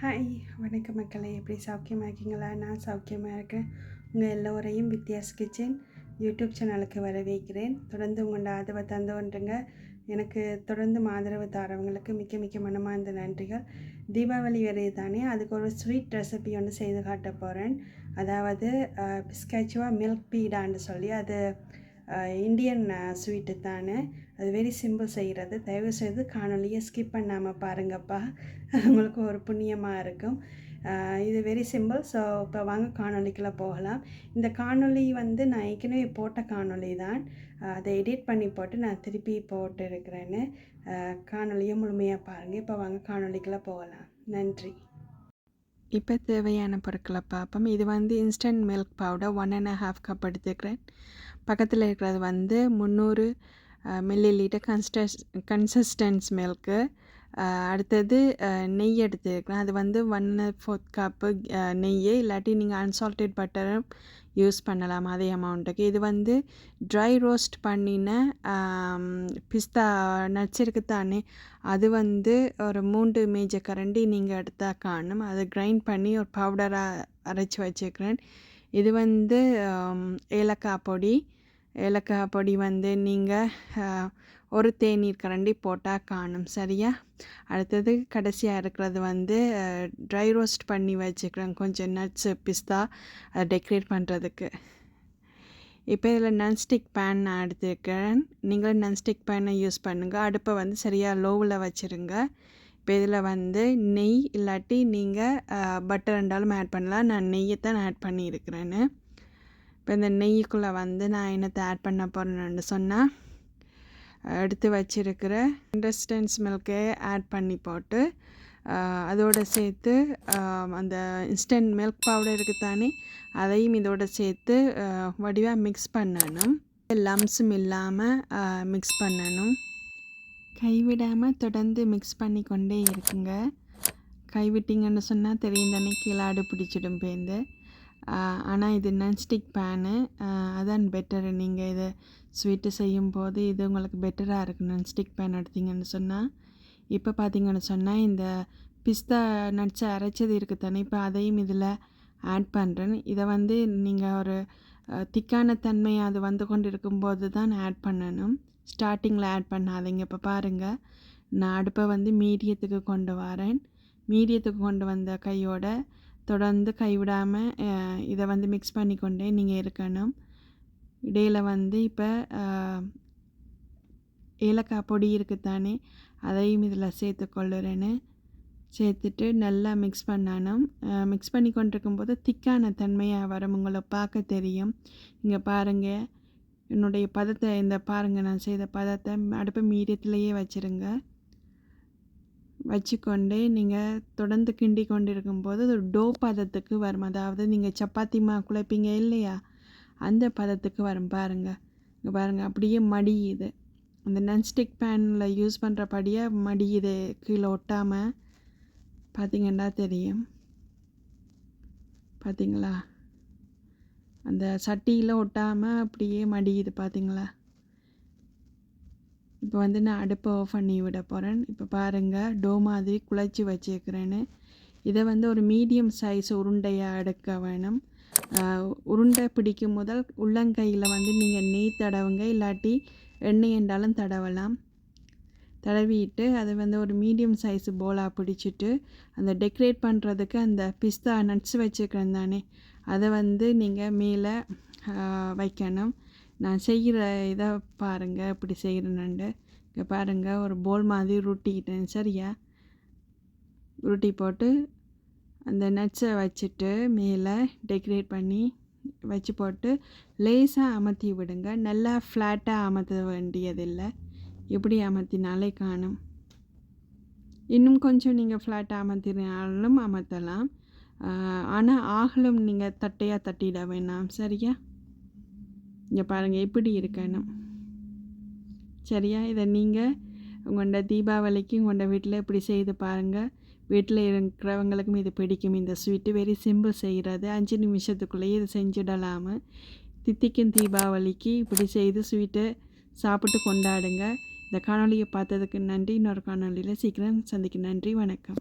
Hi வணக்கம் மக்களே. எப்படி சௌக்கியமாக இருக்கீங்களா? நான் சௌக்கியமாக இருக்கேன். உங்கள் எல்லோரையும் வித்தியாஸ் கிச்சன் யூடியூப் சேனலுக்கு வரவேற்கிறேன். தொடர்ந்து உங்களோட ஆதரவை தந்து வந்துருங்க எனக்கு தொடர்ந்து ஆதரவு தாரவங்களுக்கு மிக்க மிக்க மனமார்ந்த நன்றிகள். தீபாவளி வரைய தானே அதுக்கு ஒரு ஸ்வீட் ரெசிபி ஒன்று செய்து காட்ட போகிறேன் அதாவது பிஸ்காச்சுவா மில்க் பீடான்னு சொல்லி அது இந்தியன் ஸ்வீட்டு தானே. அது வெரி சிம்பிள் செய்கிறது தயவு செய்து காணொலியை ஸ்கிப் பண்ணாமல் பாருங்கப்பா. உங்களுக்கு ஒரு புண்ணியமாக இருக்கும். இது வெரி சிம்பிள் ஸோ இப்போ வாங்க காணொலிக்குள்ளே போகலாம். இந்த காணொலி வந்து நான் ஏற்கனவே போட்ட காணொலி தான். அதை எடிட் பண்ணி போட்டு நான் திருப்பி போட்டு இருக்கிறேன்னு காணொலியை முழுமையாக பாருங்கள் இப்போ வாங்க காணொலிக்குள்ளே போகலாம். நன்றி. இப்போ தேவையான பொருட்களை பார்ப்போம். இது வந்து instant milk powder one and half cup எடுத்துக்கிறேன். பக்கத்தில் இருக்கிறது வந்து முந்நூறு மில்லி லிட்டர் கன்ஸ்டஸ் கன்சிஸ்டன்ஸ் மில்க்கு. அடுத்தது நெய் எடுத்துருக்கேன். அது வந்து ஒன் ஃபோர்த் கப்பு நெய் இல்லாட்டி நீங்கள் அன்சால்டட் பட்டரும் யூஸ் பண்ணலாம் அதே அமௌண்ட்டுக்கு இது வந்து ட்ரை ரோஸ்ட் பண்ணின பிஸ்தா நட்ஸ் தானே. அது வந்து ஒரு மூன்று மேஜர் கரண்டி நீங்கள் எடுத்தால் காணும். அதை கிரைண்ட் பண்ணி ஒரு பவுடராக அரைச்சி வச்சுக்கிறேன். இது வந்து ஏலக்காய் பொடி ஏலக்காய் பொடி வந்து நீங்கள் ஒரு தேநீர் கரண்டி போட்டால் காணும். சரியா? அடுத்தது கடைசியாக இருக்கிறது வந்து ட்ரை ரோஸ்ட் பண்ணி வச்சுக்கிறேன். கொஞ்சம் நட்ஸு பிஸ்தா அதை டெக்கரேட் பண்ணுறதுக்கு இப்போ இதில் நன்ஸ்டிக் பேன் நான் எடுத்துருக்கிறேன் நீங்களும் நன்ஸ்டிக் பேனை யூஸ் பண்ணுங்கள் அடுப்பை வந்து சரியாக லோவில் வச்சுருங்க. இப்போ இதில் வந்து நெய் இல்லாட்டி நீங்கள் பட்டர் ரெண்டாலும் ஆட் பண்ணலாம். நான் நெய்யை தான் ஆட் பண்ணியிருக்கிறேன்னு. இப்போ இந்த நெய்க்குள்ளே வந்து நான் என்னத்தை ஆட் பண்ண போகிறேன்னு சொன்னால் எடுத்து வச்சிருக்கிற இன்டஸ்டன்ஸ் மில்கே ஆட் பண்ணி போட்டு அதோடு சேர்த்து அந்த இன்ஸ்டன்ட் மில்க் பவுடர் இருக்குது தானே அதையும் இதோடு சேர்த்து வடிவாக மிக்ஸ் பண்ணணும். லம்ஸும் இல்லாமல் மிக்ஸ் பண்ணணும். கைவிடாமல் தொடர்ந்து மிக்ஸ் பண்ணி கொண்டே இருக்குங்க. கைவிட்டிங்கன்னு சொன்னால் தெரியும் தானே கீழாடு பிடிச்சிடும் பேருந்து. ஆனால் இது நான்ஸ்டிக் பேனு. அதான் பெட்டரு நீங்கள் இதை ஸ்வீட்டு செய்யும் போது இது உங்களுக்கு பெட்டராக இருக்கும் நான்ஸ்டிக் பேன் எடுத்திங்கன்னு சொன்னால் இப்போ பார்த்தீங்கன்னு சொன்னால் இந்த பிஸ்தா நட்ஸை அரைச்சது இருக்குது தானே இப்போ அதையும் இதில் ஆட் பண்ணுறேன் இதை வந்து நீங்கள் ஒரு திக்கான தன்மை அது வந்து கொண்டு இருக்கும்போது தான் ஆட் பண்ணணும் ஸ்டார்டிங்கில் ஆட் பண்ணாதீங்க. இப்போ பாருங்கள் நான் அடுப்பை வந்து மீடியத்துக்கு கொண்டு வரேன். மீடியத்துக்கு கொண்டு வந்த கையோட தொடர்ந்து கைவிடாமல் இதை வந்து மிக்ஸ் பண்ணிக்கொண்டே நீங்கள் இருக்கணும். இடையில் வந்து இப்போ ஏலக்காய் பொடி இருக்குது தானே அதையும் இதில் சேர்த்து கொள்ளுறேன்னு சேர்த்துட்டு நல்லா மிக்ஸ் பண்ணணும். மிக்ஸ் பண்ணி கொண்டிருக்கும்போது திக்கான தன்மையாக வரும். உங்களை பார்க்க தெரியும். இங்கே பாருங்கள் என்னுடைய பதத்தை இந்த பாருங்கள் நான் செய்த பதத்தை அடுப்பு மீடியத்துலேயே வச்சுருங்க. வச்சுக்கொண்டு நீங்கள் தொடர்ந்து கிண்டி கொண்டு இருக்கும்போது அது டோ பதத்துக்கு வரும். அதாவது நீங்கள் சப்பாத்தி மா குழைப்பீங்க இல்லையா? அந்த பதத்துக்கு வரும். பாருங்கள் இங்கே பாருங்கள் அப்படியே மடியுது அந்த நன்ஸ்டிக் பேனில் யூஸ் பண்ணுறபடியாக மடியுது கீழே ஒட்டாமல் பார்த்திங்கன்னா தெரியும். பார்த்தீங்களா அந்த சட்டியில் ஒட்டாமல் அப்படியே மடியுது பார்த்தீங்களா இப்போ வந்து நான் அடுப்பை ஆஃப் பண்ணி விட போகிறேன் இப்போ பாருங்கள் டோ மாதிரி குழச்சி வச்சுருக்கிறேன்னு. இதை வந்து ஒரு மீடியம் சைஸ் உருண்டையாக எடுக்க வேணும். உருண்டை பிடிக்கும் முதல் உள்ளங்கையில் வந்து நீங்கள் நெய் தடவுங்க இல்லாட்டி எண்ணெய் என்றாலும் தடவலாம். தடவிட்டு அதை வந்து ஒரு மீடியம் சைஸ் போலாக பிடிச்சிட்டு அந்த டெக்கரேட் பண்ணுறதுக்கு அந்த பிஸ்தா நட்ஸ் வச்சுக்கிறேன் தானே. அதை வந்து நீங்கள் மேலே வைக்கணும். நான் செய்கிற இதை பாருங்கள் இப்படி செய்கிறேன்னு இங்கே பாருங்கள் ஒரு போல் மாதிரி உருட்டிக்கிட்டேன் சரியா? உருட்டி போட்டு அந்த நட்ஸை வச்சுட்டு மேலே டெக்கரேட் பண்ணி வச்சு போட்டு லேசாக அமர்த்தி விடுங்க. நல்லா ஃப்ளாட்டாக அமர்த்த வேண்டியதில்லை. எப்படி அமர்த்தினாலே காணும். இன்னும் கொஞ்சம் நீங்கள் ஃப்ளாட்டாக அமர்த்தினாலும் அமர்த்தலாம் ஆனால் ஆகலும் நீங்கள் தட்டையாக தட்டிட வேணாம் சரியா? இங்கே பாருங்கள் எப்படி இருக்கணும் சரியா? இதை நீங்கள் உங்களோட தீபாவளிக்கு உங்களோட வீட்டில் இப்படி செய்து பாருங்கள் வீட்டில் இருக்கிறவங்களுக்கும் இது பிடிக்கும். இந்த ஸ்வீட்டு வெரி சிம்பிள் செய்கிறது அஞ்சு நிமிஷத்துக்குள்ளேயே இது செஞ்சிடலாமல் தித்திக்கும் தீபாவளிக்கு இப்படி செய்து ஸ்வீட்டை சாப்பிட்டு கொண்டாடுங்க. இந்த காணொலியை பார்த்ததுக்கு நன்றி. இன்னொரு காணொலியில் சீக்கிரம் சந்திக்க நன்றி. வணக்கம்.